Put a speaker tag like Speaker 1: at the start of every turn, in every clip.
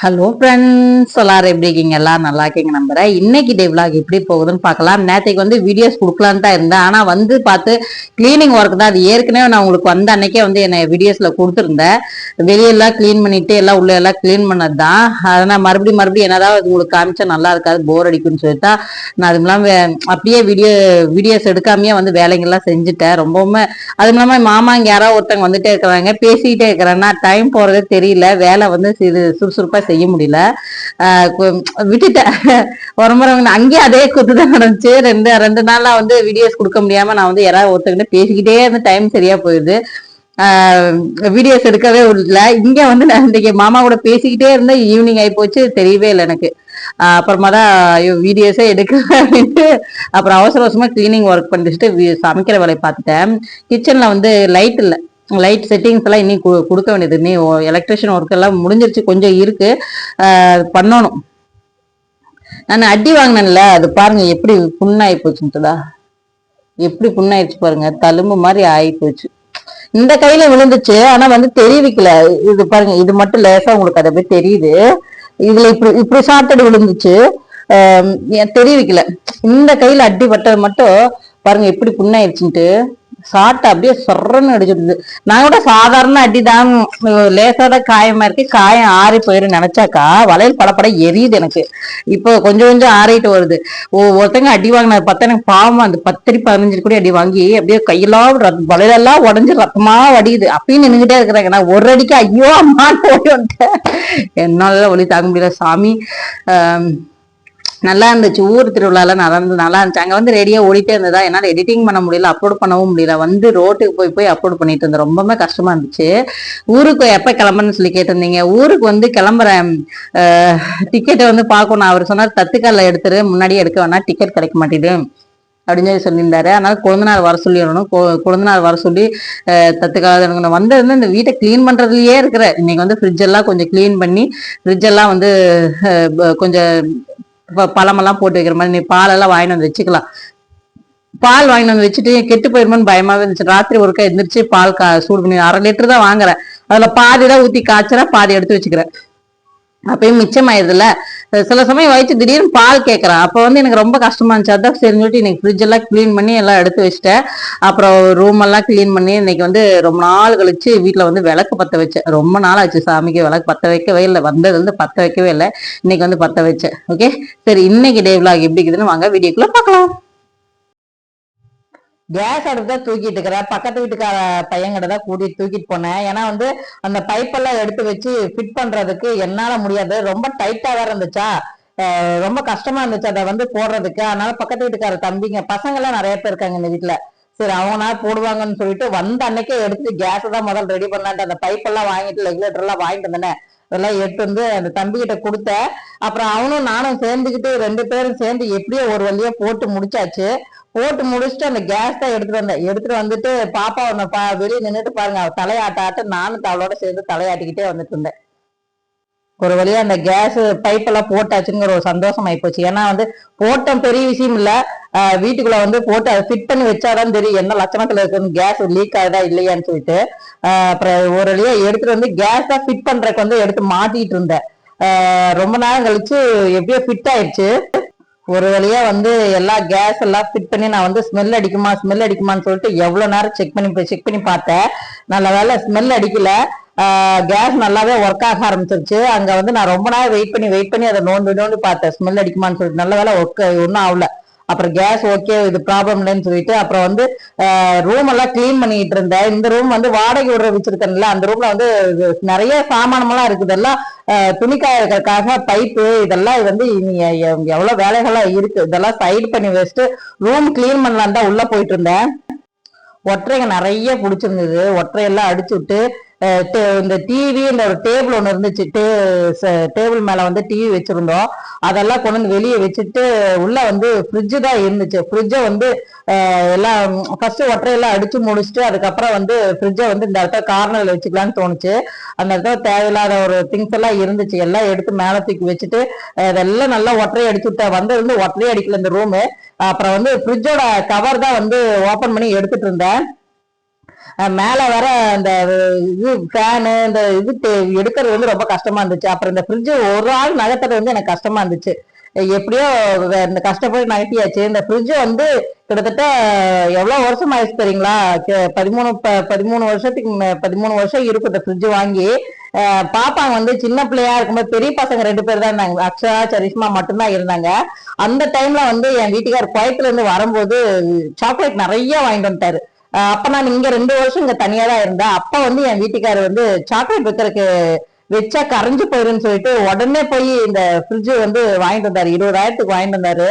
Speaker 1: Hello friends எல்லாரும் எப்படி இருக்கீங்க? எல்லாம் நல்லா இருக்கீங்க நம்புறேன். இன்னைக்கு டே விலாக் எப்படி போகுதுன்னு பார்க்கலாம். நேற்றுக்கு வந்து வீடியோஸ் கொடுக்கலான்னு தான் இருந்தேன். ஆனால் வந்து பார்த்து க்ளீனிங் ஒர்க் தான். அது ஏற்கனவே நான் உங்களுக்கு வந்த அன்னைக்கே வந்து என்னை வீடியோஸில் கொடுத்துருந்தேன். வெளியெல்லாம் க்ளீன் பண்ணிட்டு எல்லாம் உள்ள எல்லாம் க்ளீன் பண்ணது தான் அதனால் மறுபடியும் மறுபடியும் என்னதான் உங்களுக்கு காமிச்சா நல்லா இருக்காது போர் அடிக்கும்னு சொல்லிட்டு. தான் நான் அது இல்லாமல் அப்படியே வீடியோ வீடியோஸ் எடுக்காமையே வந்து வேலைங்கள்லாம் செஞ்சுட்டேன். ரொம்பவுமே அது இல்லாமல் மாமா இங்கே யாராவது ஒருத்தவங்க வந்துட்டே இருக்கிறாங்க. பேசிக்கிட்டே இருக்கிறேன்னா டைம் போகிறதே தெரியல. வேலை வந்து இது சுறுசுறுப்பாக செய்ய முடியல. விட்டுட்டேன். உரம்புறவங்க அங்கேயே அதே குத்து தான் நடந்துச்சு. ரெண்டு ரெண்டு நாளா வந்து வீடியோஸ் கொடுக்க முடியாம நான் வந்து யாராவது ஒருத்தங்கிட்ட பேசிக்கிட்டே இருந்து டைம் சரியா போயிடுது. வீடியோஸ் எடுக்கவே இல்லை இங்க வந்து நான் இன்னைக்கு மாமா கூட பேசிக்கிட்டே இருந்தேன். ஈவினிங் ஆகி போச்சு. தெரியவே இல்லை எனக்கு. அப்புறமா தான் ஐயோ வீடியோஸே எடுக்க அப்படின்ட்டு அப்புறம் அவசர அவசரமா கிளீனிங் ஒர்க் பண்ணிட்டு சமைக்கிற வேலையை பார்த்துட்டேன். கிச்சன்ல வந்து லைட் இல்லை. லைட் செட்டிங்ஸ் எல்லாம் இன்னும் கொடுக்க வேண்டியது. நீ எலக்ட்ரிஷியன் ஒர்க் எல்லாம் முடிஞ்சிருச்சு. கொஞ்சம் இருக்கு. ஆஹ் பண்ணணும். நான் அடி வாங்கினேன்ல அது பாருங்க எப்படி புண்ணாகி போச்சுட்டுதா எப்படி புண்ணாயிடுச்சு பாருங்க. தழும்பு மாதிரி ஆகி போச்சு. இந்த கையில விழுந்துச்சு. ஆனா வந்து தெரிவிக்கல இது பாருங்க இது மட்டும் லேசா உங்களுக்கு அதை போய் தெரியுது. இதுல இப்படி இப்படி சாப்பிட்டு விழுந்துச்சு. ஆஹ் தெரிவிக்கல இந்த கையில அடி பட்டது மட்டும் பாருங்க எப்படி புண்ணாயிடுச்சுன்ட்டு. சாட்டை அப்படியே சொர்றன்னு அடிச்சுட்டு நான் கூட சாதாரண அடிதான் லேசா காயமா இருக்கு காயம் ஆறி போயிரும் நினைச்சாக்கா வளையல் படப்பட எரியுது எனக்கு. இப்போ கொஞ்சம் கொஞ்சம் ஆறிட்டு வருது. ஒருத்தங்க அடி வாங்கின பார்த்தா எனக்கு பாவம் அந்த பத்திரி பதினஞ்சு கூட அடி வாங்கி அப்படியே கையெல்லாம் வளையலெல்லாம் உடஞ்சு ரத்தமா வடியுது. அப்பயும் நின்னுகிட்டே இருக்கிறாங்க நான் ஒரு அடிக்கு ஐயோ அம்மா ஓடி வந்துட்டேன். என்னால ஒளி தாங்க முடியல. சாமி நல்லா இருந்துச்சு. ஊர் திருவிழால நல்லா இருந்து நல்லா இருந்துச்சு. அங்க வந்து ரெடியா ஓடிட்டே இருந்ததா? என்னால எடிட்டிங் பண்ண முடியல அப்லோட் பண்ணவும் முடியல. வந்து ரோட்டுக்கு போய் போய் அப்லோட் பண்ணிட்டு இருந்தேன். ரொம்பவே கஷ்டமா இருந்துச்சு. ஊருக்கு எப்போ கிளம்புறேன்னு சொல்லி கேட்டிருந்தீங்க. ஊருக்கு வந்து கிளம்புறேன். டிக்கெட்டை வந்து பார்க்கணும். அவர் சொன்னார் தத்துக்கால எடுத்துரு. முன்னாடியே எடுக்க வேணா டிக்கெட் கிடைக்க மாட்டேது அப்படின்னு சொல்லி சொல்லியிருந்தாரு. அதனால குழந்தனார் வர சொல்லிடணும் கு- வர சொல்லி தத்துக்காக எனக்கு இந்த வீட்டை க்ளீன் பண்றதுலயே இருக்கிறேன் இன்னைக்கு வந்து ஃப்ரிட்ஜ் எல்லாம் கொஞ்சம் க்ளீன் பண்ணி ஃப்ரிட்ஜ் எல்லாம் வந்து கொஞ்சம் பழமெல்லாம் போட்டு வைக்கிற மாதிரி நீ பாலெல்லாம் வாங்கிட்டு வந்து வச்சுக்கலாம். பால் வாங்கிட்டு வந்து வச்சுட்டு கெட்டு போயிருமோன்னு பயமாவே இருந்துச்சு. ராத்திரி ஒருக்கா எந்திரிச்சு பால் கா சூடு பண்ணி அரை லிட்டர் தான் வாங்குறேன். அதுல பாதி தான் ஊத்தி காய்ச்சறேன் பாதி எடுத்து வச்சுக்கிறேன். அப்பயும் மிச்சமாயிருதுல சில சமயம் வயிற்று திடீர்னு பால் கேட்குறான் அப்போ வந்து எனக்கு ரொம்ப கஷ்டமா இருந்துச்சு. அதான் சரின்னு சொல்லிட்டு இன்னைக்கு ஃப்ரிட்ஜ் எல்லாம் க்ளீன் பண்ணி எல்லாம் எடுத்து வச்சுட்டேன். அப்புறம் ரூம் எல்லாம் க்ளீன் பண்ணி இன்னைக்கு வந்து ரொம்ப நாள் கழிச்சு வீட்டில் வந்து விளக்கு பற்ற வச்சேன். ரொம்ப நாள் ஆச்சு சாமிக்கு விளக்கு பற்ற வைக்கவே இல்லை. வந்ததுலேருந்து பற்ற வைக்கவே இல்லை. இன்னைக்கு வந்து பற்ற வச்சேன். ஓகே சரி இன்னைக்கு டே vlog எப்படி இருக்குதுன்னு வாங்க. வீடியோக்குள்ளே பார்க்கலாம். கேஸ் அடுப்பு தான் தூக்கிட்டு இருக்கிறேன் பக்கத்து வீட்டுக்கார பையன்கிட்ட தான் கூட்டிட்டு தூக்கிட்டு போனேன். ஏன்னா வந்து அந்த பைப்பெல்லாம் எடுத்து வச்சு ஃபிட் பண்றதுக்கு என்னால முடியாது. ரொம்ப டைட்டா வேற இருந்துச்சா? ரொம்ப கஷ்டமா இருந்துச்சு அதை வந்து போடுறதுக்கு. அதனால பக்கத்து வீட்டுக்கார தம்பிங்க பசங்க எல்லாம் நிறைய பேர் இருக்காங்க இந்த வீட்டுல. சரி அவங்கனா போடுவாங்கன்னு சொல்லிட்டு வந்த அன்னைக்கே எடுத்து கேஸ் தான் முதல் ரெடி பண்ணான்ட்டு அந்த பைப்பெல்லாம் வாங்கிட்டு ரெகுலேட்டர் எல்லாம் வாங்கிட்டு வந்தேன். அதெல்லாம் எடுத்து வந்து அந்த தம்பிக்கிட்ட கொடுத்த. கொடுத்தேன் அப்புறம் அவனும் நானும் சேர்ந்துக்கிட்டு ரெண்டு பேரும் சேர்ந்து எப்படியோ ஒரு வழியா போட்டு முடிச்சாச்சு. போட்டு முடிச்சுட்டு அந்த கேஸ் தான் எடுத்துட்டு வந்தேன். எடுத்துட்டு வந்துட்டு பாப்பா ஒன்னு பா வெளியே நின்றுட்டு பாருங்க அவள் தலையாட்ட நானும் அவளோட சேர்ந்து தலையாட்டிக்கிட்டே வந்துட்டு இருந்தேன். ஒரு வழியா அந்த கேஸ் பைப் எல்லாம் போட்டாச்சுங்கிற ஒரு சந்தோஷம் ஆயிப்போச்சு ஏன்னா வந்து போட்டோம் பெரிய விஷயம் இல்ல. வீட்டுக்குள்ள வந்து போட்டு அதை ஃபிட் பண்ணி வச்சாதான் தெரியும். என்ன லட்சணத்துல இருக்குன்னு கேஸ் லீக் ஆகுதா இல்லையான்னு சொல்லிட்டு. அப்புறம் ஒரு வழியா எடுத்துட்டு வந்து கேஸ் தான் ஃபிட் பண்றதுக்கு வந்து எடுத்து மாட்டிட்டு இருந்தேன். ரொம்ப நேரம் கழிச்சு எப்படியோ ஃபிட் ஆயிடுச்சு. ஒரு வழியா வந்து எல்லா கேஸ் எல்லாம் ஃபிட் பண்ணி நான் வந்து ஸ்மெல் அடிக்குமா ஸ்மெல் அடிக்குமான்னு சொல்லிட்டு எவ்வளவு நேரம் செக் பண்ணி செக் பண்ணி பார்த்தேன். நல்ல வேலை ஸ்மெல் அடிக்கல. கேஸ் நல்லாவே ஒர்க் ஆக ஆரம்பிச்சிருச்சு. அங்கே வந்து நான் ரொம்ப நேரம் வெயிட் பண்ணி வெயிட் பண்ணி அதை நோண்டி நோண்டி பார்த்தேன். ஸ்மெல் அடிக்குமான்னு சொல்லிட்டு. நல்ல வேலை ஒர்க் ஒன்றும் ஆகல. அப்புறம் கேஸ் ஓகே இது ப்ராப்ளம் இல்லைன்னு சொல்லிட்டு அப்புறம் வந்து ரூம் எல்லாம் க்ளீன் பண்ணிட்டு இருந்தேன். இந்த ரூம் வந்து வாடகை விடுற வச்சிருக்கேன்ல அந்த ரூம்ல வந்து நிறைய சாமானமெல்லாம் இருக்குது. எல்லாம் துணிக்காய இருக்கிறதுக்காக பைப்பு இதெல்லாம் வந்து இனி எவ்வளவு வேலைகள்லாம் இருக்கு? இதெல்லாம் சைடு பண்ணி வச்சுட்டு ரூம் க்ளீன் பண்ணலான் தான் உள்ள போயிட்டு இருந்தேன். ஒற்றைங்க நிறைய பிடிச்சிருந்தது. ஒற்றையெல்லாம் அடிச்சு விட்டு இந்த டிவி இந்த ஒரு டேபிள் ஒன்று இருந்துச்சு. டேபிள் மேலே வந்து டிவி வச்சுருந்தோம். அதெல்லாம் கொண்டு வந்து வெளியே வச்சுட்டு உள்ளே வந்து ஃப்ரிட்ஜு தான் இருந்துச்சு. ஃப்ரிட்ஜை வந்து எல்லாம் ஃபஸ்ட்டு ஒற்றையெல்லாம் அடித்து முடிச்சுட்டு அதுக்கப்புறம் வந்து ஃப்ரிட்ஜை வந்து இந்த இடத்துல கார்னரில் வச்சுக்கலான்னு தோணுச்சு. அந்த இடத்துல தேவையில்லாத ஒரு திங்ஸ் எல்லாம் இருந்துச்சு. எல்லாம் எடுத்து மேலே தூக்கி வச்சுட்டு அதெல்லாம் நல்லா ஒற்றை அடிச்சு விட்டேன். வந்தது வந்து ஒற்றையே அடிக்கல இந்த ரூமு அப்புறம் வந்து ஃப்ரிட்ஜோட கவர் தான் வந்து ஓப்பன் பண்ணி எடுத்துட்டு இருந்தேன். மேலே வர அந்த இது ஃபேனு இந்த இது எடுக்கிறது வந்து ரொம்ப கஷ்டமா இருந்துச்சு. அப்புறம் இந்த ஃப்ரிட்ஜு ஒரு ஆள் நகர்த்துறது வந்து எனக்கு கஷ்டமா இருந்துச்சு. எப்படியோ இந்த கஷ்டப்பட்டு நகர்த்தியாச்சு. இந்த ஃப்ரிட்ஜு வந்து கிட்டத்தட்ட எவ்வளோ வருஷம் ஆயிடுச்சு தெரியுங்களா? பதிமூணு ப- பதிமூணு வருஷத்துக்கு பதிமூணு வருஷம் இருக்கும் இந்த ஃப்ரிட்ஜ் வாங்கி. பாப்பாங்க வந்து சின்ன பிள்ளையா இருக்கும்போது பெரிய பசங்க ரெண்டு பேர் தான் இருந்தாங்க. அக்ஷயா சரிஷ்மா மட்டும்தான் இருந்தாங்க. அந்த டைம்ல வந்து என் வீட்டுக்கார் குயத்துல இருந்து வரும்போது சாக்லேட் நிறைய வாங்கிட்டு வந்துட்டாரு. அப்ப நான் இங்க ரெண்டு வருஷம் இங்க தனியா தான் இருந்தேன். அப்ப வந்து என் வீட்டுக்காரர் வந்து சாக்லேட் வைக்கிறதுக்கு வச்சா கரைஞ்சு போயிருன்னு சொல்லிட்டு உடனே போய் இந்த ஃப்ரிட்ஜ் வந்து வாங்கிட்டு வந்தாரு. இருபதாயிரத்துக்கு வாங்கிட்டு வந்தாரு.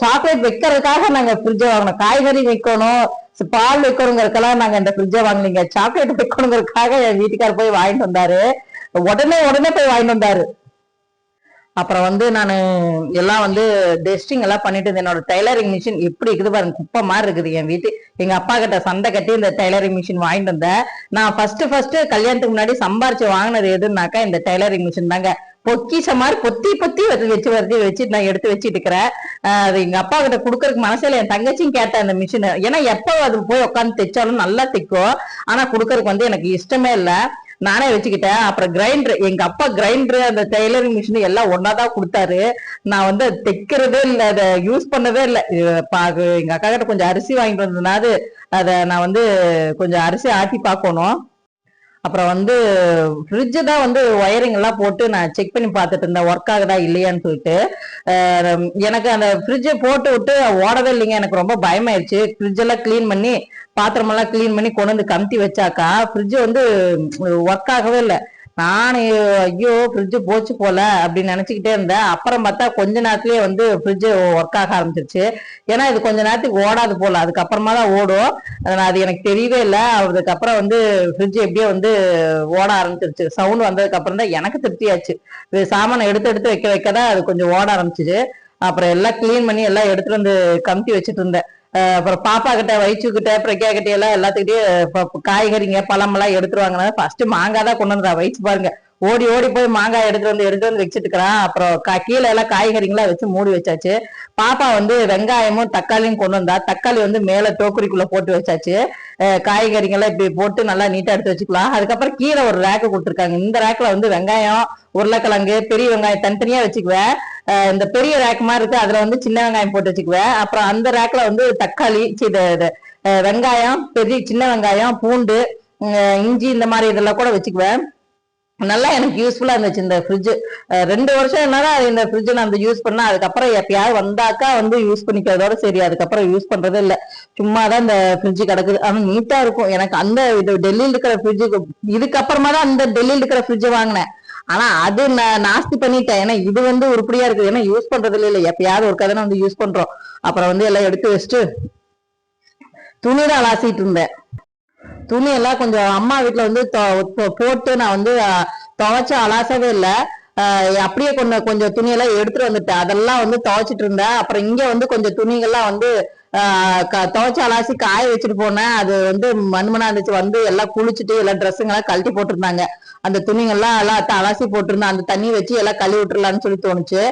Speaker 1: சாக்லேட் வைக்கிறதுக்காக நாங்க ஃப்ரிட்ஜ் வாங்கினோம். காய்கறி வைக்கணும் பால் வைக்கணுங்கிறதுக்கெல்லாம் நாங்க இந்த ஃப்ரிட்ஜை வாங்கினீங்க. சாக்லேட் வைக்கணுங்கிறதுக்காக என் வீட்டுக்காரர் போய் வாங்கிட்டு வந்தாரு. உடனே உடனே போய் வாங்கிட்டு வந்தாரு. அப்புறம் வந்து நான் எல்லாம் வந்து டெஸ்டிங் எல்லாம் பண்ணிட்டு என்னோட டைலரிங் மிஷின் எப்படி இருக்குது பாருங்க குப்பை மாதிரி இருக்குது என் வீட்டு. எங்க அப்பா கிட்ட சண்டை கட்டி இந்த டைலரிங் மிஷின் வாங்கிட்டு வந்தேன். நான் ஃபர்ஸ்ட் ஃபர்ஸ்ட் கல்யாணத்துக்கு முன்னாடி சம்பாரிச்சு வாங்கினது எதுனாக்கா இந்த டைலரிங் மிஷின் தாங்க. பொக்கிஷ மாதிரி பொத்தி பொத்தி வச்சு வச்சு வச்சு நான் எடுத்து வச்சிட்டு இருக்கிறேன். அது எங்க அப்பா கிட்ட கொடுக்கறதுக்கு மனசுல என் தங்கச்சியும் கேட்டேன் அந்த மிஷின் ஏன்னா எப்போ அது போய் உட்காந்து தைச்சாலும் நல்லா தைக்கும். ஆனா கொடுக்கறதுக்கு வந்து எனக்கு இஷ்டமே இல்லை. நானே வச்சுக்கிட்டேன். அப்புறம் கிரைண்டர் எங்க அப்பா கிரைண்டர் அந்த டெய்லரிங் மிஷின் எல்லாம் ஒன்னாதான் கொடுத்தாரு. நான் வந்து அதை தைக்கிறதே இல்லை அதை யூஸ் பண்ணதே இல்லை. எங்க அக்கா கிட்ட கொஞ்சம் அரிசி வாங்கிட்டு வந்ததுனாது அதை நான் வந்து கொஞ்சம் அரிசி ஆட்டி பார்க்கணும். அப்புறம் வந்து ஃப்ரிட்ஜ் தான் வந்து ஒயரிங் எல்லாம் போட்டு நான் செக் பண்ணி பார்த்துட்டு இருந்தேன். ஒர்க் ஆகுதா இல்லையான்னு சொல்லிட்டு. எனக்கு அந்த ஃப்ரிட்ஜை போட்டு விட்டு ஓடவே இல்லைங்க. எனக்கு ரொம்ப பயமாயிருச்சு. ஃப்ரிட்ஜ் எல்லாம் க்ளீன் பண்ணி பாத்திரமெல்லாம் க்ளீன் பண்ணி கொண்டு வந்து கமுத்தி வச்சாக்கா ஃப்ரிட்ஜ் வந்து ஒர்க் ஆகவே இல்லை. நான் ஐயோ ஃப்ரிட்ஜு போச்சு போல அப்படின்னு நினச்சிக்கிட்டே இருந்தேன். அப்புறம் பார்த்தா கொஞ்ச நேரத்துலேயே வந்து ஃப்ரிட்ஜு ஒர்க் ஆக ஆரம்பிச்சிருச்சு. ஏன்னா இது கொஞ்ச நேரத்துக்கு ஓடாது போல. அதுக்கப்புறமா தான் ஓடும். அதனால் அது எனக்கு தெரியவே இல்லை. அதுக்கப்புறம் வந்து ஃப்ரிட்ஜ் எப்படியோ வந்து ஓட ஆரம்பிச்சிருச்சு. சவுண்ட் வந்ததுக்கப்புறம் தான் எனக்கு திருப்தியாச்சு. இது சாமானை எடுத்து எடுத்து வைக்க வைக்க தான் அது கொஞ்சம் ஓட ஆரம்பிச்சிச்சு அப்புறம் எல்லாம் க்ளீன் பண்ணி எல்லாம் எடுத்துட்டு வந்து கமுத்தி வச்சுட்டு இருந்தேன். அப்புறம் பாப்பா கிட்ட வயிற்றுக்கிட்ட பிரக்யா கிட்ட எல்லாம் எல்லாத்துக்கிட்டே காய்கறிங்க பழமெல்லாம் எடுத்துருவாங்கன்னா ஃபர்ஸ்ட் மாங்காய் தான் கொண்டு வந்தா. வயிற்று பாருங்க. ஓடி ஓடி போய் மாங்காய் எடுத்துட்டு வந்து எடுத்து வந்து வச்சுட்டு இருக்கிறான் அப்புறம் க கீழே எல்லாம் காய்கறிங்களா வச்சு மூடி வச்சாச்சு. பாப்பா வந்து வெங்காயமும் தக்காளியும் கொண்டு வந்தா. தக்காளி வந்து மேல டோக்கரிக்குள்ள போட்டு வச்சாச்சு. காய்கறிங்கெல்லாம் இப்படி போட்டு நல்லா நீட்டா எடுத்து வச்சுக்கலாம். அதுக்கப்புறம் கீழே ஒரு ரேக்கு கொடுத்துருக்காங்க. இந்த ரேக்ல வந்து வெங்காயம் உருளைக்கிழங்கு பெரிய வெங்காயம் தனித்தனியா வச்சுக்குவேன். இந்த பெரிய ரேக் மாதிரி இருக்கு. அதுல வந்து சின்ன வெங்காயம் போட்டு வச்சுக்குவேன். அப்புறம் அந்த ரேக்ல வந்து தக்காளி வெங்காயம் பெரிய சின்ன வெங்காயம் பூண்டு இஞ்சி இந்த மாதிரி இதெல்லாம் கூட வச்சுக்குவேன். நல்லா எனக்கு யூஸ்ஃபுல்லா இருந்துச்சு இந்த ஃப்ரிட்ஜ் ரெண்டு வருஷம் என்னன்னா இந்த ஃப்ரிட்ஜ் நான் யூஸ் பண்ணா அதுக்கப்புறம் எப்பயாவது வந்தாக்கா வந்து யூஸ் பண்ணிக்கிறதோட சரி. அதுக்கப்புறம் யூஸ் பண்றதே இல்ல. சும்மா தான் இந்த ஃப்ரிட்ஜ் கிடக்குது. ஆனா நீட்டா இருக்கும். எனக்கு அந்த இது டெல்லியில் இருக்கிற ஃப்ரிட்ஜுக்கு இதுக்கப்புறமா தான் அந்த டெல்லியில் இருக்கிற ஃப்ரிட்ஜ் வாங்கினேன். ஆனா அது நான் நாஸ்தி பண்ணிட்டேன். ஏன்னா இது வந்து உருப்படியா இருக்குது. ஏன்னா யூஸ் பண்றது இல்ல. எப்பயாவது ஒரு கதை வந்து யூஸ் பண்றோம். அப்புறம் வந்து எல்லாம் எடுத்து வச்சுட்டு துணி தான் அலாசிட்டு இருந்தேன். துணி எல்லாம் கொஞ்சம் அம்மா வீட்டுல வந்து போட்டு நான் வந்து துவைச்சு அலாசவே இல்லை. அப்படியே கொஞ்சம் கொஞ்சம் துணியெல்லாம் எடுத்துட்டு வந்துட்டேன். அதெல்லாம் வந்து துவைச்சிட்டு இருந்தேன். அப்புறம் இங்க வந்து கொஞ்சம் துணிகள்லாம் வந்து துவைச்சு அலாசி காய வச்சுட்டு போனேன். அது வந்து மண்மனா இருந்துச்சு. வந்து எல்லாம் குளிச்சுட்டு எல்லாம் ட்ரெஸ்ஸுங்கெல்லாம் கழட்டி போட்டிருந்தாங்க. அந்த துணிங்கள்லாம் எல்லாம் அலாசி போட்டிருந்தேன். அந்த தண்ணி வச்சு எல்லாம் கழுவி விட்டுறலாம்னு சொல்லி தோணுச்சு.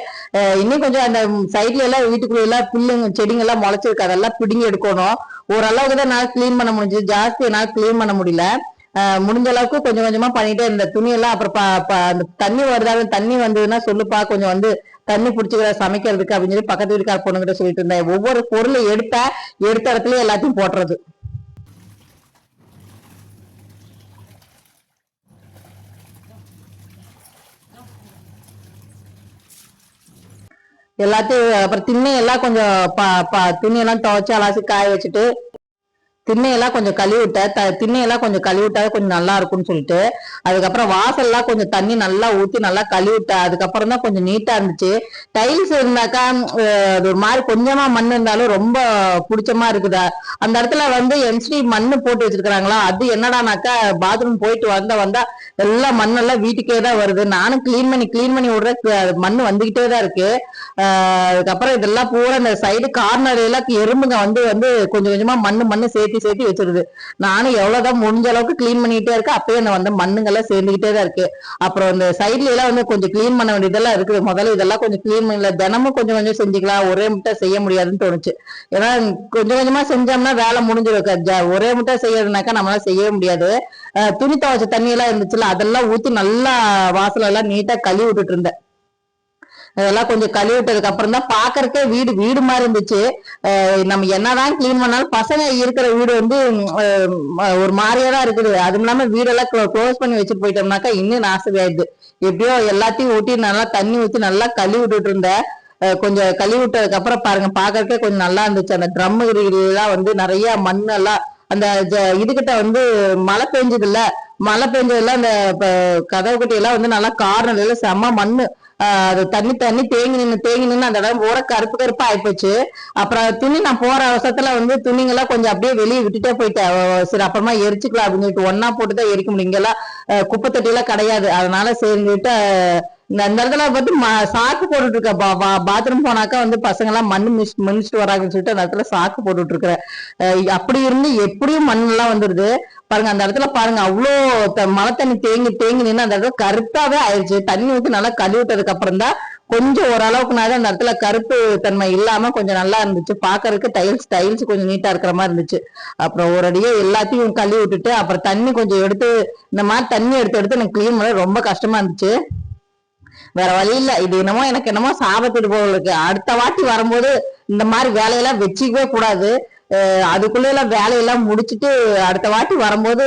Speaker 1: இன்னும் கொஞ்சம் அந்த சைட்ல எல்லாம் வீட்டுக்குள்ள எல்லாம் புல்லுங்க செடிங்க எல்லாம் முளைச்சிருக்கு. அதெல்லாம் பிடுங்கி எடுக்கணும். ஓரளவுக்கு தான் நான் க்ளீன் பண்ண முடிஞ்சு ஜாஸ்தி என்னால் க்ளீன் பண்ண முடியல. முடிஞ்ச அளவுக்கு கொஞ்சம் கொஞ்சமா பண்ணிட்டே இருந்த துணி எல்லாம் அப்புறம் ப- ப- அந்த தண்ணி வருதாவே தண்ணி வந்ததுன்னா சொல்லுப்பா. கொஞ்சம் வந்து தண்ணி பிடிச்சிக்கிற சமைக்கிறதுக்கு அப்படின்னு சொல்லி பக்கத்து வீட்டுக்கார பொண்ணுகிட்ட சொல்லிட்டு இருந்தேன் ஒவ்வொரு பொருளை எடுத்தா எடுத்த இடத்துல எல்லாத்தையும் போட்டுறது எல்லாத்தையும் அப்புறம் திண்ணை எல்லாம் கொஞ்சம் ப- ப- துணி எல்லாம் துவைச்சு அலாசி காய வச்சுட்டு திண்ணையெல்லாம் கொஞ்சம் கழுவி விட்டேன் த- திண்ணையெல்லாம் கொஞ்சம் கழுவி விட்டா கொஞ்சம் நல்லா இருக்கும்னு சொல்லிட்டு அதுக்கப்புறம் வாசல்லாம் கொஞ்சம் தண்ணி நல்லா ஊற்றி நல்லா கழுவி அதுக்கப்புறம் தான் கொஞ்சம் நீட்டாக இருந்துச்சு. டைல்ஸ் இருந்தாக்கா அது ஒரு மாதிரி கொஞ்சமாக மண் இருந்தாலும் ரொம்ப பிடிச்சமா இருக்குதா? அந்த இடத்துல வந்து எம்சி மண் போட்டு வச்சிருக்கிறாங்களா? அது என்னடானாக்கா பாத்ரூம் போயிட்டு வந்தா வந்தா எல்லாம் மண்ணெல்லாம் வீட்டுக்கே தான் வருது. நானும் க்ளீன் பண்ணி க்ளீன் பண்ணி விடுற மண் வந்துகிட்டே தான் இருக்கு. அதுக்கப்புறம் இதெல்லாம் பூரா இந்த சைடு கார்னர் எல்லாம் எறும்புங்க வந்து வந்து கொஞ்சம் கொஞ்சமா மண்ணு மண்ணு சேர்த்து சேர்த்தி சேர்த்தி வச்சிருது. நானும் எவ்வளவுதான் முடிஞ்ச அளவுக்கு கிளீன் பண்ணிட்டே இருக்கேன் அப்பயே என்ன வந்து மண்ணுங்கெல்லாம் சேர்ந்துகிட்டே தான் இருக்கு. அப்புறம் இந்த சைட்ல எல்லாம் வந்து கொஞ்சம் கிளீன் பண்ண வேண்டியதெல்லாம் இருக்குது. முதல்ல இதெல்லாம் கொஞ்சம் க்ளீன் பண்ணல. தினமும் கொஞ்சம் கொஞ்சம் செஞ்சுக்கலாம். ஒரே முட்டை செய்ய முடியாதுன்னு தோணுச்சு. ஏன்னா கொஞ்சம் கொஞ்சமா செஞ்சோம்னா வேலை முடிஞ்சிருக்கும் ஒரே முட்டை செய்யறதுனாக்கா நம்மளால செய்யவே முடியாது. துணி துவைச்ச தண்ணி எல்லாம் இருந்துச்சுல அதெல்லாம் ஊத்தி நல்லா வாசல் எல்லாம் நீட்டா கழுவி விட்டுட்டு இருந்தேன். இதெல்லாம் கொஞ்சம் கழுவிட்டதுக்கு அப்புறம் தான் பாக்குறக்கே வீடு வீடு மாதிரி இருந்துச்சு. நம்ம என்னதான் க்ளீன் பண்ணாலும் பசங்க இருக்கிற வீடு வந்து ஒரு மாதிரியா தான் இருக்குது. அதுவும் இல்லாம வீடெல்லாம் க்ளோஸ் பண்ணி வச்சுட்டு போயிட்டோம்னாக்கா இன்னும் நாசமாயிடுது. எப்படியோ எல்லாத்தையும் ஊட்டி நல்லா தண்ணி ஊற்றி நல்லா கழுவி விட்டுட்டு இருந்தேன் கொஞ்சம் கழுவி விட்டதுக்கு அப்புறம் பாருங்க பாக்குறதுக்கே கொஞ்சம் நல்லா இருந்துச்சு. அந்த ட்ரம் எல்லாம் வந்து நிறைய மண்ணெல்லாம் அந்த ஜ- இதுகிட்ட வந்து மழை பெஞ்சது இல்ல மழை பெஞ்சதுல அந்த கதவு கிட்ட எல்லாம் வந்து நல்லா கார்னர்ல செம்ம மண்ணு. அது தண்ணி தண்ணி தேங்கி நின்னு தேங்கி நின்னு அந்த இடம் பூரா கருப்பு கருப்பா ஆயிப்போச்சு அப்புறம் துணி நான் போற அவசரத்துல வந்து துணிங்கெல்லாம் கொஞ்சம் அப்படியே வெளியே விட்டுட்டே போயிட்டேன். சரி அப்புறமா எரிச்சுக்கலாம் அப்படின்னு சொல்லிட்டு ஒன்னா போட்டுதான் எரிக்க முடியும். இங்கெல்லாம் குப்பை தொட்டி எல்லாம் கிடையாது. அதனால சரின்னுட்டு இந்த இடத்துல வந்து ம- சாக்கு போட்டுட்டு இருக்க பாத்ரூம் போனாக்கா வந்து பசங்க எல்லாம் மண்ணு மிஸ் வராங்கன்னு சொல்லிட்டு அந்த இடத்துல சாக்கு போட்டுட்டு இருக்கிற அப்படி இருந்து எப்படியும் மண் எல்லாம் வந்துருது. பாருங்க அந்த இடத்துல பாருங்க அவ்வளோ த- மழை தண்ணி தேங்கி தேங்கி நின்று அந்த இடத்துல கருத்தாவே ஆயிடுச்சு தண்ணி ஊற்றி நல்லா கழுவிட்டதுக்கு அப்புறம் தான் கொஞ்சம் ஓரளவுக்குனால அந்த இடத்துல கருப்பு தன்மை இல்லாம கொஞ்சம் நல்லா இருந்துச்சு. பாக்குறதுக்கு டைல்ஸ் டைல்ஸ் கொஞ்சம் நீட்டா இருக்கிற மாதிரி இருந்துச்சு. அப்புறம் ஒரு அடியே எல்லாத்தையும் கழுவி விட்டுட்டு அப்புறம் தண்ணி கொஞ்சம் எடுத்து இந்த மாதிரி தண்ணி எடுத்து எடுத்து எனக்கு க்ளீன் பண்ண ரொம்ப கஷ்டமா இருந்துச்சு. வேற வழி இல்ல இது என்னமோ எனக்கு என்னமோ சாபத்துட்டு போகிறதுக்கு அடுத்த வாட்டி வரும்போது இந்த மாதிரி வேலையெல்லாம் வச்சுக்கவே கூடாது. அதுக்குள்ள எல்லாம் வேலையெல்லாம் முடிச்சுட்டு அடுத்த வாட்டி வரும்போது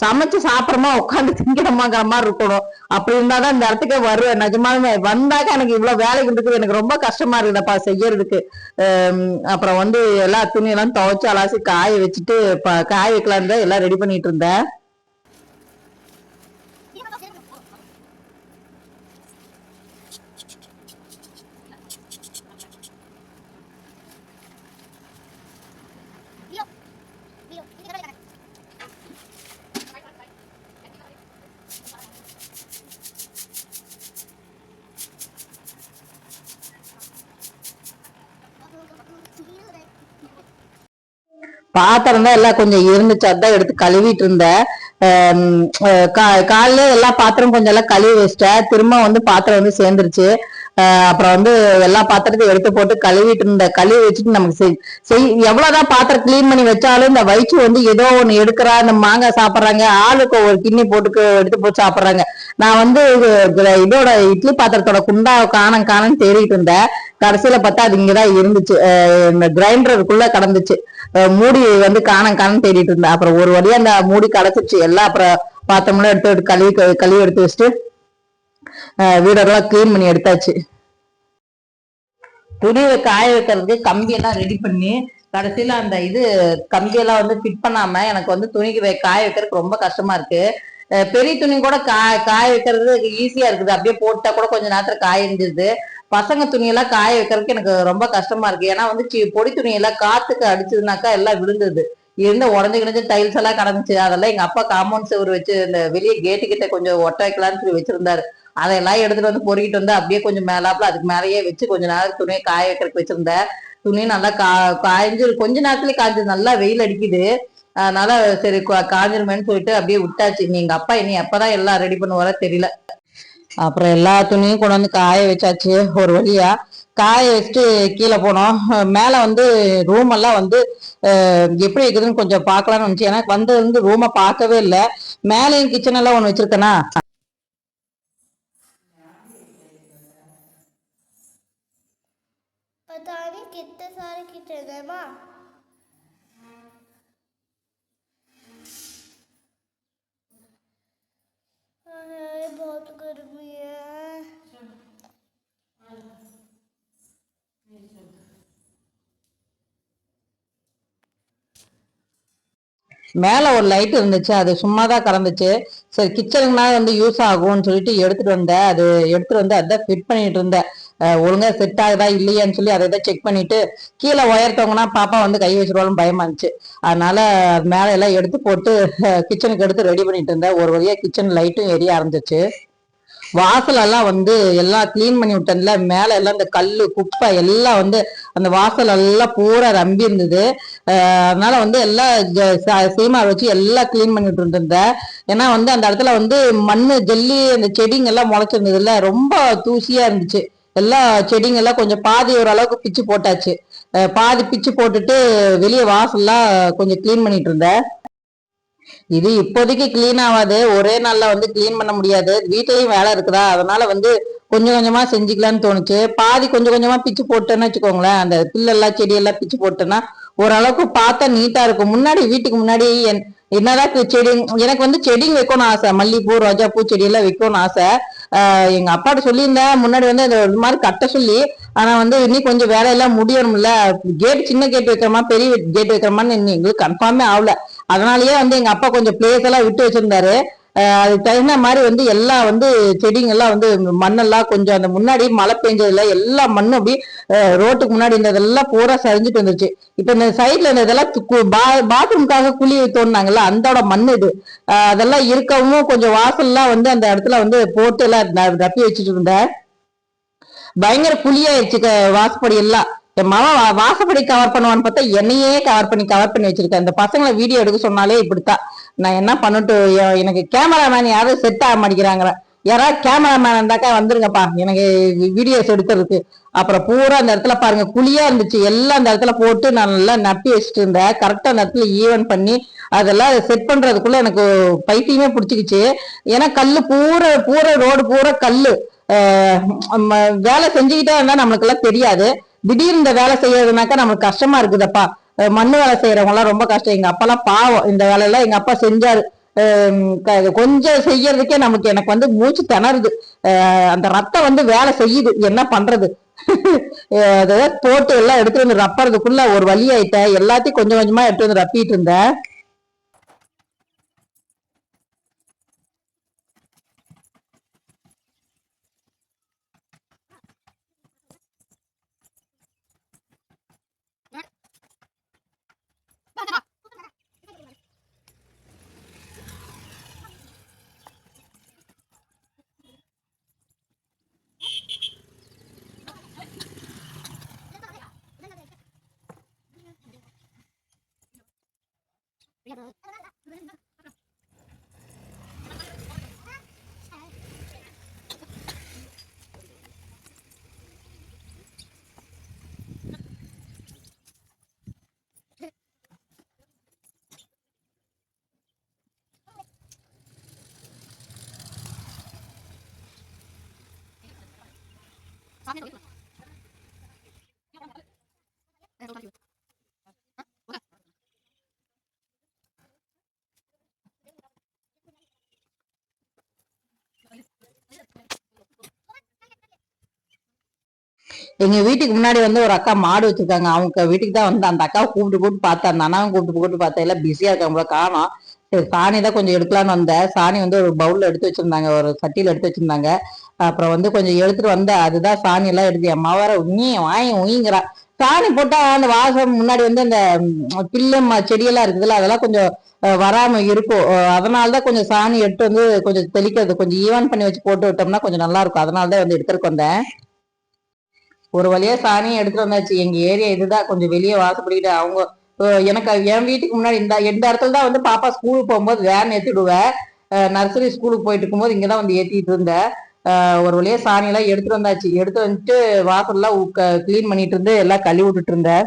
Speaker 1: சமைச்சு சாப்பிடறமா உட்காந்து திங்கிறமாங்கிற மாதிரி இருக்கணும். அப்படி இருந்தாதான் இந்த இடத்துக்கே வருவேன். நிஜமாலுமே வந்தாக்க எனக்கு இவ்வளவு வேலைக்கு இருக்குது. எனக்கு ரொம்ப கஷ்டமா இருக்குதப்பா செய்யறதுக்கு. அப்புறம் வந்து எல்லா துணியெல்லாம் துவைச்சு அலாசி காய வச்சுட்டு காய வைக்கலாம் எல்லாம் ரெடி பண்ணிட்டு இருந்தேன். பாத்திரம் தான் எல்லாம் கொஞ்சம் இருந்துச்சு. அதான் எடுத்து கழுவிட்டு இருந்தேன். கா- காலையில எல்லா பாத்திரம் கொஞ்சம் எல்லாம் கழுவி வச்சிட்டேன். திரும்ப வந்து பாத்திரம் வந்து சேர்ந்துருச்சு. அப்புறம் வந்து எல்லா பாத்திரத்தையும் எடுத்து போட்டு கழுவிட்டு இருந்தேன். கழுவி வச்சுட்டு நமக்கு செய் செய் எவ்வளவுதான் பாத்திரம் கிளீன் பண்ணி வச்சாலும் இந்த வயிற்று வந்து ஏதோ ஒண்ணு எடுக்கிறா இந்த மாங்காய் சாப்பிட்றாங்க ஆளுக்கு ஒரு கிண்ணி போட்டு எடுத்து போட்டு சாப்பிட்றாங்க. நான் வந்து இதோட இட்லி பாத்திரத்தோட குண்டா காணம் காணம் தேடிட்டு இருந்தேன். கடைசியில பார்த்தா அது இங்கதான் இருந்துச்சு. இந்த கிரைண்டருக்குள்ள கடந்துச்சு. மூடி வந்து காணம் காணம் தேடிட்டு இருந்தேன் அப்புறம் ஒரு வழியா அந்த மூடி கிடைச்சிருச்சு எல்லாம் அப்புறம் பாத்திரம்லாம் எடுத்து எடுத்து கழுவி கழுவி எடுத்து வச்சுட்டு வீடெல்லாம் கிளீன் பண்ணி எடுத்தாச்சு. துணியை காய வைக்கிறதுக்கு கம்பியெல்லாம் ரெடி பண்ணி கடைசியில அந்த இது கம்பியெல்லாம் வந்து ஃபிட் பண்ணாம எனக்கு வந்து துணிக்கு வை- காய வைக்கிறதுக்கு ரொம்ப கஷ்டமா இருக்கு. பெரிய துணி கூட காய காய வைக்கிறது ஈஸியா இருக்குது. அப்படியே போட்டா கூட கொஞ்ச நேரத்துல காய்ஞ்சிருது பசங்க துணியெல்லாம் காய வைக்கிறதுக்கு எனக்கு ரொம்ப கஷ்டமா இருக்கு. ஏன்னா வந்து பொடி துணியெல்லாம் காத்துக்கு அடிச்சதுனாக்கா எல்லாம் விழுந்தது இருந்த உடஞ்சு கிடஞ்சு டைல்ஸ் எல்லாம் கிடந்துச்சு. அதெல்லாம் எங்க அப்பா காம்பவுண்ட் செவர் வச்சு இந்த வெளியே கேட்டு கிட்ட கொஞ்சம் ஒட்ட வைக்கலாம்னு சொல்லி வச்சிருந்தாரு. அதையெல்லாம் எடுத்துட்டு வந்து பொறுக்கிட்டு வந்து அப்படியே கொஞ்சம் மேலாப்புல அதுக்கு மேலேயே வச்சு கொஞ்ச நேரம் துணியை காய வைக்கிறதுக்கு வச்சிருந்தேன். துணி நல்லா கா காய்ஞ்சு கொஞ்ச நேரத்துலயே காய்ஞ்சது நல்லா வெயில் அடிக்குது. அதனால சரி காஞ்சிருமேன்னு சொல்லிட்டு அப்படியே விட்டாச்சு. நீங்க அப்பா இனி எப்பதான் எல்லாம் ரெடி பண்ணுவாரா தெரியல. அப்புறம் எல்லா துணியும் கொண்டு வந்து காய வச்சாச்சு ஒரு வழியா. காய வச்சுட்டு கீழே போனோம். மேல வந்து ரூம் எல்லாம் வந்து எப்படி இருக்குதுன்னு கொஞ்சம் பார்க்கலாம்னு நினைச்சு எனக்கு வந்து வந்து ரூமை பார்க்கவே இல்லை. மேலேயும் கிச்சன் எல்லாம் ஒன்று வச்சிருக்கேனா? மேலே ஒரு லைட் இருந்துச்சு அது சும்மா தான் கறந்துச்சு சரி கிச்சனுக்குனா வந்து யூஸ் ஆகும்னு சொல்லிட்டு எடுத்துட்டு வந்தேன் அது எடுத்துட்டு வந்து அதான் ஃபிட் பண்ணிட்டு இருந்தேன். ஒழுங்காக ஒழுங்கா செட் ஆகுதா இல்லையான்னு சொல்லி அதை இதை செக் பண்ணிட்டு கீழே உயர்த்தவங்கன்னா பாப்பா வந்து கை வச்சிருவாலும் பயமா இருந்துச்சு. அதனால அது எல்லாம் எடுத்து போட்டு கிச்சனுக்கு எடுத்து ரெடி பண்ணிட்டு இருந்தேன். ஒரு வழியா கிச்சன் லைட்டும் எரிய ஆரம்பிச்சிச்சு. வாசல் எல்லாம் வந்து எல்லாம் க்ளீன் பண்ணி விட்டதுல மேல எல்லாம் இந்த கல்லு குப்பை எல்லாம் வந்து அந்த வாசல் எல்லாம் பூரா ரம்பி இருந்தது அதனால வந்து எல்லாம் சீமா வச்சு எல்லாம் க்ளீன் பண்ணிட்டு இருந்திருந்தேன். ஏன்னா வந்து அந்த இடத்துல வந்து மண்ணு ஜல்லி அந்த செடிங்க எல்லாம் முளைச்சிருந்ததுல. ரொம்ப தூசியா இருந்துச்சு. எல்லா செடிங்க எல்லாம் கொஞ்சம் பாதி ஓரளவுக்கு பிச்சு போட்டாச்சு. பாதி பிச்சு போட்டுட்டு வெளியே வாசல்லாம் கொஞ்சம் க்ளீன் பண்ணிட்டு இருந்தேன். இது இப்போதைக்கு கிளீன் ஆகாது. ஒரே நாளில் வந்து க்ளீன் பண்ண முடியாது. வீட்லயும் வேலை இருக்குதா? அதனால வந்து கொஞ்சம் கொஞ்சமா செஞ்சுக்கலாம்னு தோணுச்சு. பாதி கொஞ்சம் கொஞ்சமா பிச்சு போட்டேன்னு வச்சுக்கோங்களேன். அந்த பில்லெல்லாம் செடியெல்லாம் பிச்சு போட்டேன்னா ஓரளவுக்கு பார்த்தா நீட்டா இருக்கும். முன்னாடி வீட்டுக்கு முன்னாடி என்- என்னதான் செடி எனக்கு வந்து செடிங்க வைக்கணும்னு ஆசை. மல்லிகைப்பூ ரோஜா பூ செடியெல்லாம் வைக்கணும்னு ஆசை. ஆஹ் எங்க அப்பாட்ட சொல்லியிருந்தேன். முன்னாடி வந்து அது இது மாதிரி கட்ட சொல்லி ஆனா வந்து இன்னும் கொஞ்சம் வேலையெல்லாம் முடியணும்ல. கேட் சின்ன கேட் வைக்கிறோமா பெரிய கேட் வைக்கிறோமான்னு இன்னும் எங்களுக்கு கன்ஃபார்மே ஆகல. அதனாலயே வந்து எங்க அப்பா கொஞ்சம் பிளேஸ் எல்லாம் விட்டு வச்சிருந்தாரு. அது அதுக்கு தகுந்த மாதிரி வந்து எல்லாம் வந்து செடிங்கெல்லாம் வந்து மண்ணெல்லாம் கொஞ்சம் அந்த முன்னாடி மழை பெஞ்சதுல எல்லா மண்ணும் அப்படி ரோட்டுக்கு முன்னாடி இருந்ததெல்லாம் பூரா சரிஞ்சுட்டு வந்துருச்சு இப்ப இந்த சைட்ல இந்த இதெல்லாம் கு- பா- பாத்ரூம்காக குழி தோணுனாங்கல்ல அந்தோட மண் இது. அதெல்லாம் இருக்கவும் கொஞ்சம் வாசல்லாம் வந்து அந்த இடத்துல வந்து போட்டு எல்லாம் தப்பி ரப்பி வச்சுட்டு இருந்தேன். பயங்கர குழியாயிருச்சு க- வாசப்படி எல்லாம் என் மகன் வா- வாசப்படி கவர் பண்ணுவான்னு பார்த்தா என்னையே கவர் பண்ணி கவர் பண்ணி வச்சிருக்கேன் இந்த பசங்களை வீடியோ எடுக்க சொன்னாலே இப்படித்தான் நான் என்ன பண்ணட்டு எனக்கு கேமராமேன் யாரும் செட் ஆக மாட்டேங்கிறாங்கிற யாராவது கேமராமேன் இருந்தாக்கா வந்துருங்கப்பா. எனக்கு வீடியோஸ் எடுக்கிறதுக்கு. அப்புறம் பூரா அந்த இடத்துல பாருங்க குழியா இருந்துச்சு. எல்லாம் அந்த இடத்துல போட்டு நான் நல்லா நப்பி வச்சுட்டு இருந்தேன் கரெக்டா அந்த இடத்துல ஈவன் பண்ணி அதெல்லாம் செட் பண்றதுக்குள்ள எனக்கு பைத்தியமே பிடிச்சிக்கிச்சு. ஏன்னா கல்லு பூரா பூரா ரோடு பூரா கல்லு. நம்ம வேலை செஞ்சுக்கிட்டே இருந்தா நம்மளுக்கு எல்லாம் தெரியாது. திடீர்னு இந்த வேலை செய்யறதுனாக்கா நம்மளுக்கு கஷ்டமா இருக்குதப்பா. மண்ணு வேலை செய்யறவங்க எல்லாம் ரொம்ப கஷ்டம். எங்க அப்பெல்லாம் பாவம். இந்த வேலையெல்லாம் எங்க அப்பா செஞ்சாரு. கொஞ்சம் செய்யறதுக்கே நமக்கு எனக்கு வந்து மூச்சு திணறுது. அந்த ரத்தம் வந்து வேலை செய்யுது. என்ன பண்றது? ஆஹ் போட்டு எல்லாம் எடுத்துட்டு வந்து ரப்பறதுக்குள்ள ஒரு வழி ஆயிட்டேன் எல்லாத்தையும் கொஞ்சம் கொஞ்சமா எடுத்து வந்து ரப்பிட்டு இருந்தேன். எங்க வீட்டுக்கு முன்னாடி வந்து ஒரு அக்கா மாடு வச்சிருக்காங்க. அவங்க வீட்டுக்கு தான் வந்து அந்த அக்காவை கூப்பிட்டு கூப்பிட்டு பார்த்தேன். அந்த அண்ணாவும் கூப்பிட்டு கூப்பிட்டு பார்த்தேன். எல்லாம் பிஸியா இருக்காங்க காணோம். சரி சாணி தான் கொஞ்சம் எடுக்கலாம்னு வந்தேன். சாணி வந்து ஒரு பவுலில் எடுத்து வச்சுருந்தாங்க. ஒரு சட்டியில் எடுத்து வச்சுருந்தாங்க. அப்புறம் வந்து கொஞ்சம் எடுத்துட்டு வந்தேன். அதுதான் சாணி எல்லாம் எடுத்து என் மாவர உண்ணி வாங்கி உயிங்கிறா சாணி போட்டா அந்த வாசம் முன்னாடி வந்து அந்த பில்லம் செடியெல்லாம் இருக்குதுல்ல அதெல்லாம் கொஞ்சம் வராமல் வராம இருக்கும். அஹ், அதனாலதான் கொஞ்சம் சாணி எடுத்து வந்து கொஞ்சம் தெளிக்கிறது கொஞ்சம் ஈவன் பண்ணி வச்சு போட்டு விட்டோம்னா கொஞ்சம் நல்லா இருக்கும். அதனாலதான் வந்து எடுத்துருக்கு வந்தேன். ஒரு வழியா சாணியை எடுத்துட்டு வந்தாச்சு. எங்க ஏரியா இதுதான். கொஞ்சம் வெளியே வாசப்படிக்கிட்டு அவங்க எனக்கு என் வீட்டுக்கு முன்னாடி இந்த எந்த இடத்துல தான் வந்து பாப்பா ஸ்கூலுக்கு போகும்போது வேன் ஏற்றிடுவேன் நர்சரி ஸ்கூலுக்கு போயிட்டு இருக்கும்போது இங்கதான் வந்து ஏத்திட்டு இருந்தேன். ஒரு வழியா சாணி எல்லாம் எடுத்துட்டு வந்தாச்சு. எடுத்து வந்துட்டு வாசல்லாம் கிளீன் பண்ணிட்டு இருந்து எல்லாம் கழுவி விட்டுட்டு இருந்தேன்.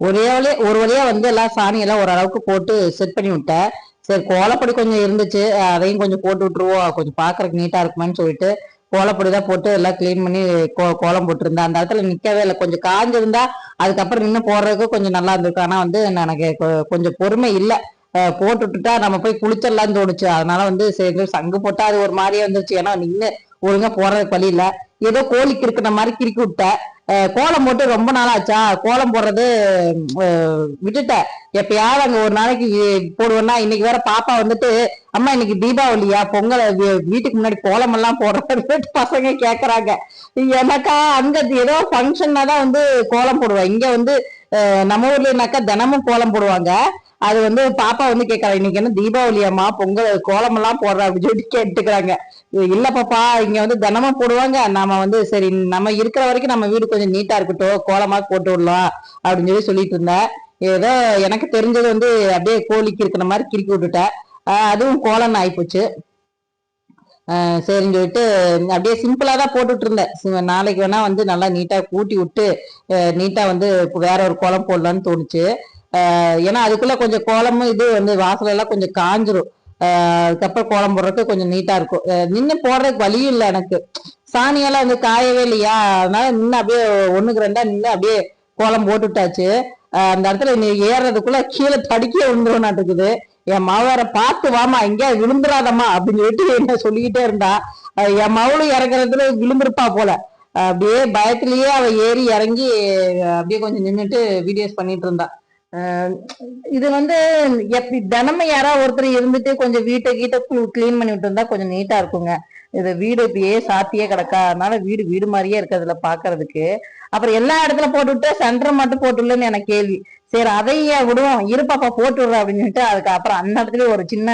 Speaker 1: ஒரே வழியா ஒரு வழியா வந்து எல்லாம் சாணி எல்லாம் ஓரளவுக்கு போட்டு செட் பண்ணி விட்டேன் சரி கோலப்பொடி கொஞ்சம் இருந்துச்சு. அதையும் கொஞ்சம் போட்டு விட்டுருவோம். கொஞ்சம் பாக்குறதுக்கு நீட்டா இருக்குமான்னு சொல்லிட்டு கோலப்பொடி தான் போட்டு எல்லாம் க்ளீன் பண்ணி கோ- கோலம் போட்டிருந்தேன். அந்த இடத்துல நிக்கவே இல்லை. கொஞ்சம் காஞ்சிருந்தா அதுக்கப்புறம் நின்று போடுறதுக்கு கொஞ்சம் நல்லா இருந்திருக்கும். ஆனா வந்து எனக்கு கொ- கொஞ்சம் பொறுமை இல்லை. போட்டு விட்டுட்டா நம்ம போய் குளிச்சிடலாம்னு தோணுச்சு. அதனால வந்து சரி சங்கு போட்டா அது ஒரு மாதிரியே வந்துருச்சு. ஏன்னா நின்று ஒழுங்கா போறதுக்கு வழி இல்லை. ஏதோ கோழி கிறுக்கின மாதிரி கிறுக்கி விட்டேன். கோலம் போட்டு ரொம்ப நாள் ஆச்சா கோலம் போடுறது விட்டுட்டேன் எப்பயாவது அங்க ஒரு நாளைக்கு போடுவேன்னா இன்னைக்கு வேற பாப்பா வந்துட்டு அம்மா இன்னைக்கு தீபாவளியா? பொங்கல் வீட்டுக்கு முன்னாடி கோலம் எல்லாம் போடுறது பசங்க கேக்குறாங்க. எனக்கா அங்க ஏதோ ஃபங்க்ஷன்னா தான் வந்து கோலம் போடுவேன். இங்க வந்து நம்ம ஊர்லனாக்கா தினமும் கோலம் போடுவாங்க. அது வந்து பாப்பா வந்து கேட்கறாங்க இன்னைக்கு என்ன தீபாவளியாம்மா? பொங்கல் கோலம் எல்லாம் போடுற அப்படின்னு சொல்லிட்டு கேட்டுக்கிறாங்க. இல்ல பாப்பா இங்க வந்து தினமும் போடுவாங்க. நாம வந்து சரி நம்ம இருக்கிற வரைக்கும் நம்ம வீடு கொஞ்சம் நீட்டா இருக்கட்டும் கோலமா போட்டு விடலாம் அப்படின்னு சொல்லி சொல்லிட்டு இருந்தேன். ஏதோ எனக்கு தெரிஞ்சது வந்து அப்படியே கோழிக்கு இருக்கிற மாதிரி கிறுக்கி விட்டுட்டேன். அதுவும் கோலம்னு ஆயிப்போச்சு. சரின்னு சொல்லிட்டு அப்படியே சிம்பிளா தான் போட்டுட்டு இருந்தேன். நாளைக்கு வேணா வந்து நல்லா நீட்டா கூட்டி விட்டு நீட்டா வந்து வேற ஒரு கோலம் போடலாம்னு தோணுச்சு. ஏன்னா அதுக்குள்ள கொஞ்சம் கோலமும் இது வந்து வாசல் எல்லாம் கொஞ்சம் காஞ்சிரும். அதுக்கப்புறம் கோலம் போடுறதுக்கு கொஞ்சம் நீட்டா இருக்கும். நின்று போடுறதுக்கு வழியும் இல்லை எனக்கு. சாணியெல்லாம் வந்து காயவே இல்லையா? அதனால நின்று அப்படியே ஒண்ணுக்கு ரெண்டா நின்று அப்படியே கோலம் போட்டுட்டாச்சு. அந்த இடத்துல நீ ஏறுறதுக்குள்ள கீழே தடுக்கே விழுந்துரும் இருக்குது என் மாவார பார்த்து வாமா எங்கேயா விழுந்துடாதம்மா அப்படின்னு சொல்லிட்டு என்ன சொல்லிக்கிட்டே இருந்தா. என் மவளும் இறங்குறதுல விழுந்திருப்பா போல. அப்படியே பயத்திலேயே அவ ஏறி இறங்கி அப்படியே கொஞ்சம் நின்னுட்டு வீடியோஸ் பண்ணிட்டு இருந்தா. இது வந்து எப்படி தினமும் யாராவது ஒருத்தர் இருந்துட்டு கொஞ்சம் வீட்டை கீட்டை கிளீன் பண்ணி விட்டு இருந்தா கொஞ்சம் நீட்டா இருக்குங்க. இது வீடு இப்படியே சாத்தியே கிடக்கா அதனால வீடு வீடு மாதிரியே இருக்கு அதுல பாக்குறதுக்கு. அப்புறம் எல்லா இடத்துல போட்டு விட்டு சென்டர் மட்டும் போட்டுள்ளன்னு எனக்கு கேள்வி. சரி அதையே விடுவோம். இரு போட்டு விடுற அப்படின்னு சொல்லிட்டு அதுக்கப்புறம் அந்த இடத்துல ஒரு சின்ன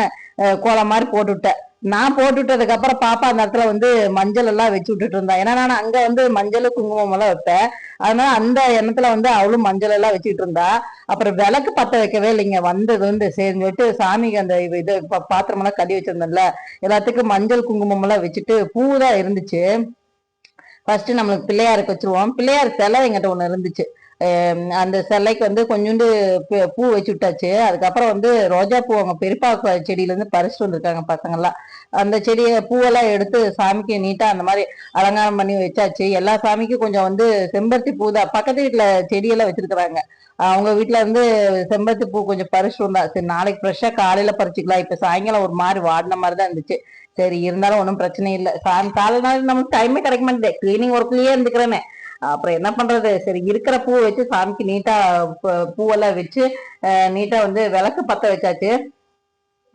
Speaker 1: கோலம் மாதிரி போட்டு விட்டேன். நான் போட்டு விட்டதுக்கு அப்புறம் பாப்பா அந்த இடத்துல வந்து மஞ்சள் எல்லாம் வச்சு விட்டுட்டு இருந்தா. ஏன்னா நான் அங்க வந்து மஞ்சள் குங்குமம் எல்லாம் வைப்பேன். அதனால அந்த எண்ணத்துல வந்து அவளும் மஞ்சள் எல்லாம் வச்சுட்டு இருந்தா. அப்புறம் விளக்கு பத்த வைக்கவே இல்லைங்க. வந்தது வந்து சரின்னு சொல்லிட்டு சாமிக்கு அந்த இது- பாத்திரம் எல்லாம் கழுவி வச்சிருந்தேன்ல. எல்லாத்துக்கும் மஞ்சள் குங்குமம் எல்லாம் வச்சுட்டு பூ தான் இருந்துச்சு. ஃபர்ஸ்ட் நம்மளுக்கு பிள்ளையாருக்கு வச்சிருவோம். பிள்ளையார் சிலை எங்கிட்ட ஒண்ணு இருந்துச்சு. அந்த சிலைக்கு வந்து கொஞ்சோண்டு பூ- பூ வச்சு விட்டாச்சு. அதுக்கப்புறம் வந்து ரோஜா பூ அவங்க பெரியப்பா செடியிலேருந்து பறிச்சுட்டு வந்திருக்காங்க பசங்கெல்லாம் அந்த செடியை பூவெல்லாம் எடுத்து சாமிக்கு நீட்டாக அந்த மாதிரி அலங்காரம் பண்ணி வச்சாச்சு. எல்லா சாமிக்கும் கொஞ்சம் வந்து செம்பருத்தி பூ தான். பக்கத்து வீட்டில் செடியெல்லாம் வச்சிருக்கிறாங்க. அவங்க வீட்டில் வந்து செம்பருத்தி பூ கொஞ்சம் பறிச்சுட்டு வந்தா. சரி நாளைக்கு ஃப்ரெஷ்ஷாக காலையில் பறிச்சுக்கலாம். இப்போ சாயங்காலம் ஒரு மாதிரி வாடின மாதிரி தான் இருந்துச்சு. சரி இருந்தாலும் ஒன்றும் பிரச்சனை இல்லை. சாயங்காலம் காலை நாள் நமக்கு டைமே கிடைக்க மாட்டேங்குது. கிளீனிங் ஒர்க்லேயே இருந்துக்கிறேனே. அப்புறம் என்ன பண்றது? சரி இருக்கிற பூ வச்சு சாமிக்கு நீட்டா பூ- பூவெல்லாம் வச்சு நீட்டா வந்து விளக்கு பத்த வச்சாச்சு.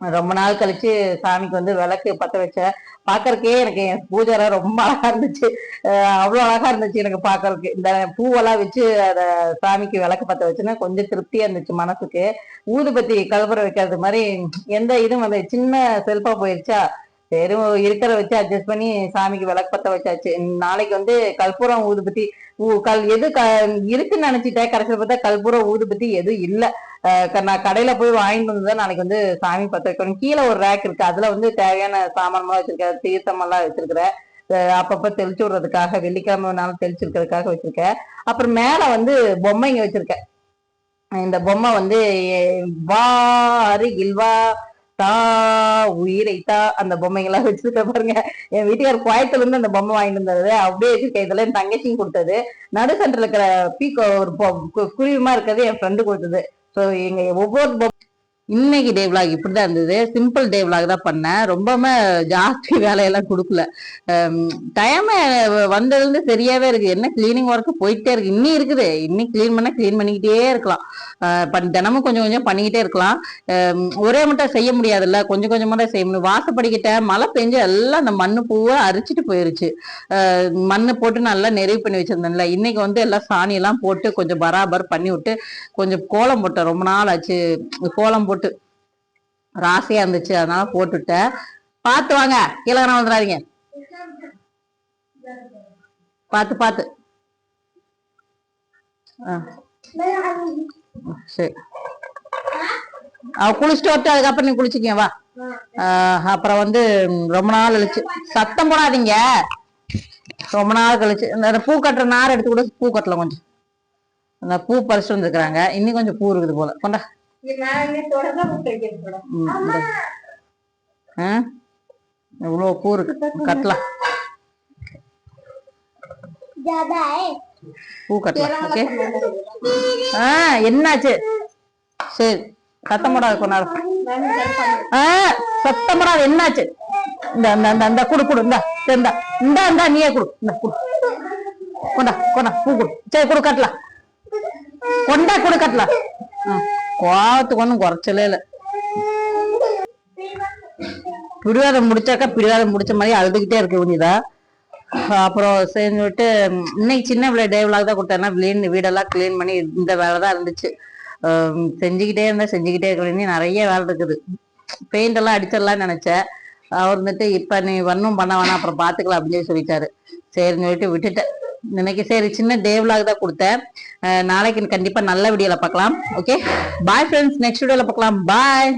Speaker 1: ரொம்ப நாள் கழிச்சு சாமிக்கு வந்து விளக்கு பத்த வச்சேன் பாக்கறதுக்கே எனக்கு என் பூஜை ரொம்ப அழகா இருந்துச்சு. அவ்வளோ அழகா இருந்துச்சு எனக்கு பாக்கறதுக்கு. இந்த பூவெல்லாம் வச்சு அதை சாமிக்கு விளக்கு பத்த வச்சுன்னா கொஞ்சம் திருப்தியா இருந்துச்சு மனசுக்கு. ஊதுபத்தி கலப்புற வைக்கிறது மாதிரி எந்த இதுவும் வந்து சின்ன செல்ஃபா போயிருச்சா? சரி இருக்கிற வச்சு அட்ஜஸ்ட் பண்ணி சாமிக்கு விளக்கு பத்த வச்சாச்சு. நாளைக்கு வந்து கற்பூரம் ஊதுபத்தி ஊ- கல் எது க இருக்குன்னு நினைச்சிட்டேன் கடைசியில் பார்த்தா கற்பூரம் ஊதுபத்தி எதுவும் இல்லை. க- நான் கடையில போய் வாங்கிட்டு வந்து தான் நாளைக்கு வந்து சாமி பத்த வைக்கணும். கீழே ஒரு ரேக் இருக்கு. அதுல வந்து தேவையான சாமான்லாம் வச்சிருக்கேன். தீர்த்தமெல்லாம் வச்சிருக்கிறேன். அப்பப்போ அப்பப்ப தெளிச்சு விடுறதுக்காக வெள்ளிக்கிழமை தெளிச்சிருக்கிறதுக்காக வச்சிருக்கேன். அப்புறம் மேல வந்து பொம்மைங்க வச்சிருக்கேன். இந்த பொம்மை வந்து வா அருகில் வா தா உயிரை தா அந்த பொம்மைங்கெல்லாம் வச்சிருக்க பாருங்க. என் வீட்டுக்கார் கோயத்துல இருந்து அந்த பொம்மை வாங்கிட்டு வந்தது அப்படியே வச்சிருக்கேன். இதுல என் தங்கச்சியும் கொடுத்தது. நடு சென்டர்ல இருக்கிற பீக்கோ ஒரு குருவிமா இருக்கிறது என் ஃப்ரெண்டு கொடுத்தது. ஸோ எங்க ஒவ்வொரு பொம்மை இன்னைக்கு டே விலாக் இப்படிதான் இருந்தது. சிம்பிள் டே விலாக் தான் பண்ணேன். ரொம்பவுமே ஜாஸ்தி வேலையெல்லாம் கொடுக்கல. டைம் வந்ததுலேருந்து சரியாவே இருக்கு. என்ன கிளீனிங் ஒர்க்கு போயிட்டே இருக்கு. இன்னும் இருக்குது. இன்னும் க்ளீன் பண்ணால் க்ளீன் பண்ணிக்கிட்டே இருக்கலாம். பண்- தினமும் கொஞ்சம் கொஞ்சம் பண்ணிக்கிட்டே இருக்கலாம். ஒரே மட்டும் செய்ய முடியாதுல்ல. கொஞ்சம் கொஞ்சமா தான் செய்ய முடியும். வாசப்படிக்கிட்ட மழை பெஞ்சு எல்லாம் அந்த மண்ணு பூவை அரிச்சிட்டு போயிருச்சு. மண்ணு போட்டு நல்லா நிறைவு பண்ணி வச்சிருந்தேன்ல. இன்னைக்கு வந்து எல்லாம் சாணியெல்லாம் போட்டு கொஞ்சம் பராபர் பண்ணி விட்டு கொஞ்சம் கோலம் போட்டேன். ரொம்ப நாள் ஆச்சு. கோலம் போட்டு ராசியா இருந்துச்சு அதனால போட்டுட்டேன். பார்த்து வாங்க கீழே வந்துடாதீங்க. பார்த்து பார்த்து. சரி. அவ குளிச்சுட்டு வரட்டு அதுக்கப்புறம் நீ குளிச்சுக்கிய வா. அப்புறம் வந்து ரொம்ப நாள் கழிச்சு. சத்தம் போடாதீங்க. ரொம்ப நாள் கழிச்சு. இந்த பூ கட்டுற நார் எடுத்து கூட பூ கட்டலாம் கொஞ்சம். அந்த பூ பறிச்சுட்டு வந்துருக்குறாங்க. இன்னும் கொஞ்சம் பூ இருக்குது போல. கொண்டா. இவ்வளோ பூ இருக்கு கட்டலாம். பூ கட்டலாம் ஓகே? ஆ என்னாச்சு? சரி சத்தமடாது கொண்டாரு ஆ சத்தமடாது என்னாச்சு? இந்த அந்த அந்த குடு குடு இந்த இந்த இந்த இந்த நீயே குடு. இந்த குடு. கொண்டா கொண்டா பூ குடு. சரி குடு கட்டலாம். கொண்டா குடு கட்டலாம். ஆ. கோவத்துக்கு ஒன்றும் குறைச்சலே இல்லை. பிடிவாதம் முடிச்சாக்கா பிடிவாதம் முடிச்ச மாதிரி அழுதுகிட்டே இருக்க வேண்டியதா? அப்புறம் செஞ்சுட்டு விட்டு இன்னைக்கு சின்ன விளைய டே விளாக் தான் கொடுத்தேன்னா க்ளீன் வீடெல்லாம் க்ளீன் பண்ணி இந்த வேலை தான் இருந்துச்சு. செஞ்சுக்கிட்டே இருந்தா செஞ்சுக்கிட்டே இருக்க வேண்டிய நிறைய வேலை இருக்குது. பெயிண்ட் எல்லாம் அடிச்சிடலாம்னு நினைச்சேன். அவர் வந்துட்டு இப்ப நீ ஒன்றும் பண்ண வேணாம் அப்புறம் பாத்துக்கலாம் அப்படின்னு சொல்லி சொல்லிட்டாரு. சரின்னு சொல்லிட்டு விட்டுட்டேன். இன்னைக்கு சரி சின்ன டே விலாக் தான் கொடுத்தேன். நாளைக்கு கண்டிப்பா நல்ல வீடியோல பார்க்கலாம். ஓகே பாய் ஃப்ரெண்ட்ஸ் நெக்ஸ்ட் வீடியோல பார்க்கலாம். பாய்